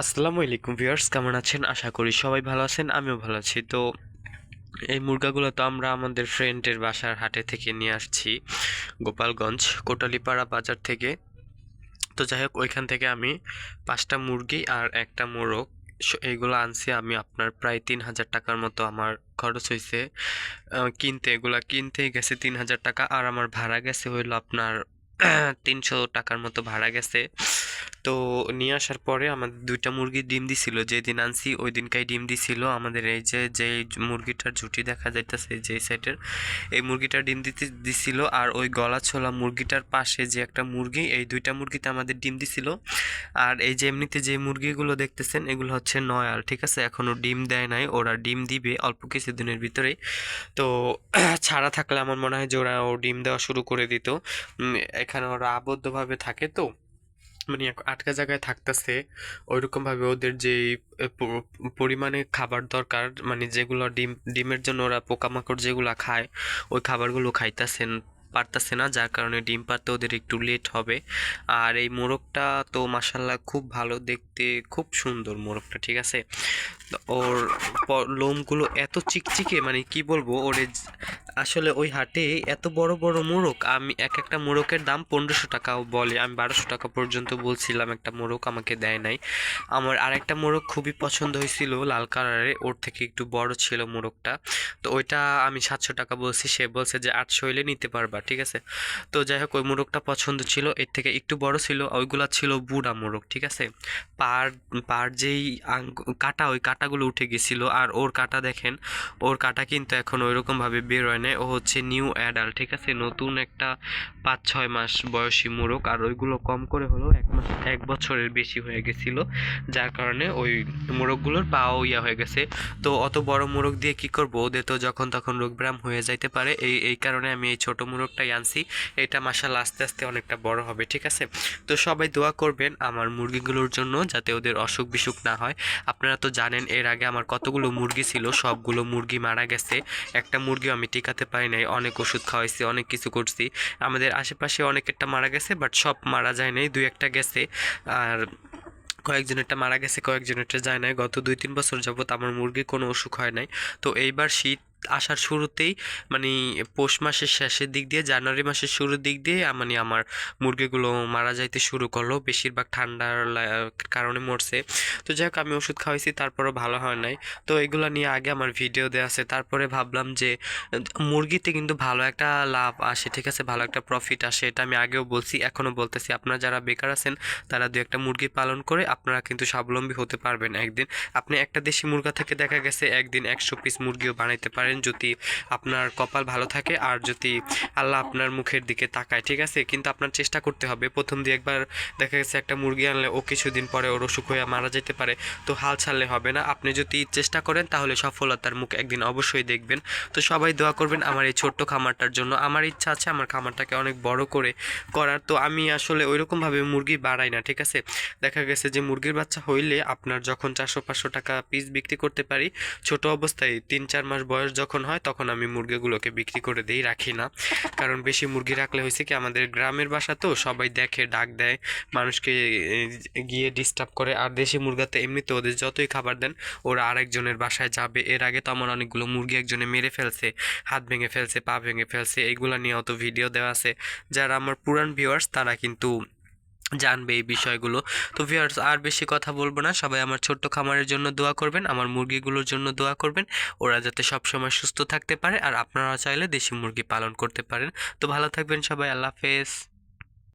আসসালামু আলাইকুম ভিউয়ার্স, কেমন আছেন? আশা করি সবাই ভালো আছেন, আমিও ভালো আছি। তো এই মুরগাগুলো তো আমরা আমাদের ফ্রেন্ডের বাসার হাটে থেকে নিয়ে আসছি, গোপালগঞ্জ, কোটালিপাড়া বাজার থেকে। তো যাই হোক, ওইখান থেকে আমি পাঁচটা মুরগি আর একটা মোরগ এইগুলো আনছি আমি আপনার প্রায় তিন হাজার টাকার মতো আমার খরচ হয়েছে কিনতে, এগুলা কিনতেই গেছে তিন হাজার টাকা, আর আমার ভাড়া গেছে হইল আপনার তিনশো টাকার মতো ভাড়া গেছে। তো নিয়ে আসার পরে আমাদের দুইটা মুরগি ডিম দিছিল। যেদিন আনছি ওই দিনকাই ডিম দিছিল। আমাদের এই যে যে মুরগিটার ঝুঁটি দেখা যাইতেছে যে সাইডের, এই মুরগিটা ডিম দিতে দিছিল। আর ওই গলা ছোলা মুরগিটার পাশে যে একটা মুরগি, এই দুইটা মুরগিতে আমাদের ডিম দিছিল। আর এই যে এমনিতে যে মুরগিগুলো দেখতেছেন, এগুলো হচ্ছে নয়াল, ঠিক আছে? এখনও ডিম দেয় নাই, ওরা ডিম দিবে অল্প কিছুদিনের ভিতরেই। তো ছাড়া থাকলে আমার মনে হয় যে ওরা ও ডিম দেওয়া শুরু করে দিত। এখানে ওরা আবদ্ধভাবে থাকে তো। মানে আটকা জায়গায় থাকতেছে ওইরকম ভাবে ওদের যে পরিমাণে খাবার দরকার মানে যেগুলো ডিম, ডিমের জন্য ওরা পোকামাকড় যেগুলো খায়, ওই খাবারগুলো খাইতেছেন, পারতাছে না, যার কারণে ডিম পারতে ওদের একটু লেট হবে। আর এই মোরগটা তো মাসাল্লাহ খুব ভালো দেখতে, খুব সুন্দর মোরগটা, ঠিক আছে? ওর লোমগুলো এত চিকচিকে মানে কি বলব, ওরে আসলে ওই হাটে এত বড় বড় মোরগ আমি এক একটা মোরগের দাম পনেরোশো টাকাও বলে। আমি বারোশো টাকা পর্যন্ত বলছিলাম, একটা মোরগ আমাকে দেয় নাই। আমার আরেকটা মোরগ খুবই পছন্দ হয়েছিল, লাল কালারের, ওর থেকে একটু বড় ছিল মোরগটা তো ওইটা আমি সাতশো টাকা বলছি, সে বলছে যে আটশো হইলে নিতে পারবা, ঠিক আছে? তো যাই হোক, ওই মোরগটা পছন্দ ছিল, এর থেকে একটু বড় ছিল, ওইগুলা ছিল বুড়া মোরগ ঠিক আছে? পার পার যেই কাটা, ওই কাটাগুলো উঠে গেছিল, আর ওর কাটা দেখেন, ওর কাটা কিন্তু এখন ওইরকম ভাবে বের হয় না ও হচ্ছে নিউ অ্যাডাল ঠিক আছে? নতুন একটা পাঁচ, ছয় মাস বয়সী মোরগ, আর ওইগুলো কম করে হলো এক মাস, এক বছরের বেশি হয়ে গেছিল, যার কারণে ওই মোরগগুলোর পাও ইয়া হয়ে গেছে। তো অত বড় মোরগ দিয়ে কি করব? ওদের তো যখন তখন রোগব্যায়াম হয়ে যাইতে পারে, এই এই কারণে আমি এই ছোট মোরগটাই আনছি। এটা মাসাল আস্তে আস্তে অনেকটা বড় হবে, ঠিক আছে? তো সবাই দোয়া করবেন আমার মুরগিগুলোর জন্য, যাতে ওদের অসুখ বিসুখ না হয়। আপনারা তো জানেন, এর আগে আমার কতগুলো মুরগি ছিল, সবগুলো মুরগি মারা গেছে। একটা মুরগিও আমি টিকাতে পারি নাই, অনেক ওষুধ খাওয়াইছি, অনেক কিছু করছি। আমাদের আশেপাশে অনেক একটা মারা গেছে বাট সব মারা যায় নাই, দুই একটা গেছে। আর কয়েকজনেরটা মারা গেছে কয়েকজনেরটা যায় নাই। গত দুই তিন বছর যাবত আমার মুরগির কোনো অসুখ হয় নাই। তো এইবার শীত আসার শুরুতেই মানে পৌষ মাসের শেষের দিক দিয়ে, জানুয়ারি মাসের শুরুর দিক দিয়ে মানে আমার মুরগিগুলো মারা যাইতে শুরু করল। বেশিরভাগ ঠান্ডার কারণে মরছে। তো যাই হোক, আমি ওষুধ খাওয়াইছি, তারপরও ভালো হয় নাই। তো এগুলো নিয়ে আগে আমার ভিডিও দেওয়া আছে। তারপরে ভাবলাম যে, মুরগিতে কিন্তু ভালো একটা লাভ আসে, ঠিক আছে? ভালো একটা প্রফিট আসে, এটা আমি আগেও বলছি, এখনও বলতেছি। আপনারা যারা বেকার আছেন, তারা দু একটা মুরগি পালন করে, আপনারা কিন্তু স্বাবলম্বী হতে পারবেন একদিন। আপনি একটা দেশি মুরগা থেকে দেখা গেছে, একদিন একশো পিস মুরগিও বানাইতে পারেন। যদি আপনার কপাল ভালো থাকে আর যদি আল্লাহ আপনার মুখের দিকে তাকায়, ঠিক আছে? কিন্তু আপনার চেষ্টা করতে হবে। প্রথম দিয়ে একবার দেখা গেছে একটা মুরগি আনলে ও কিছুদিন পরে ওর অসুখ হয়ে মারা যেতে পারে। তো হাল ছাড়লে হবে না। আপনি যদি চেষ্টা করেন তাহলে সফলতার মুখ একদিন অবশ্যই দেখবেন। তো সবাই দোয়া করবেন আমার এই ছোট্ট খামারটার জন্য। আমার ইচ্ছা আছে আমার খামারটাকে অনেক বড় করে করার। তো আমি আসলে ওইরকমভাবে মুরগি বাড়াই না, ঠিক আছে? দেখা গেছে যে মুরগির বাচ্চা হইলে আপনার যখন চারশো পাঁচশো টাকা পিস বিক্রি করতে পারি, ছোট অবস্থায় তিন চার মাস বয়স যখন হয় তখন আমি মুরগিগুলোকে বিক্রি করে দিই রাখি না। কারণ বেশি মুরগি রাখলে হয়েছে কি আমাদের গ্রামের বাসা তো সবাই দেখে ডাক দেয় মানুষকে গিয়ে ডিস্টার্ব করে। আর দেশি মুরগাতে এমনিতে ওদের যতই খাবার দেন ওরা আরেকজনের বাসায় যাবে। এর আগে তো আমার অনেকগুলো মুরগি একজনে মেরে ফেলছে হাত ভেঙে ফেলছে পা ভেঙে ফেলছে এইগুলা নিয়ে অত ভিডিও দেওয়া আছে। যারা আমার পুরান ভিউয়ার্স তারা কিন্তু জানবে এই বিষয়গুলো। তো ভিউয়ার্স আর বেশি কথা বলব না। সবাই আমার ছোট্ট খামারের জন্য দোয়া করবেন, আমার মুরগিগুলোর জন্য দোয়া করবেন। ওরা যাতে সবসময় সুস্থ থাকতে পারে, আর আপনারা চাইলে দেশি মুরগি পালন করতে পারেন। তো ভালো থাকবেন সবাই, আল্লাহ হাফেজ।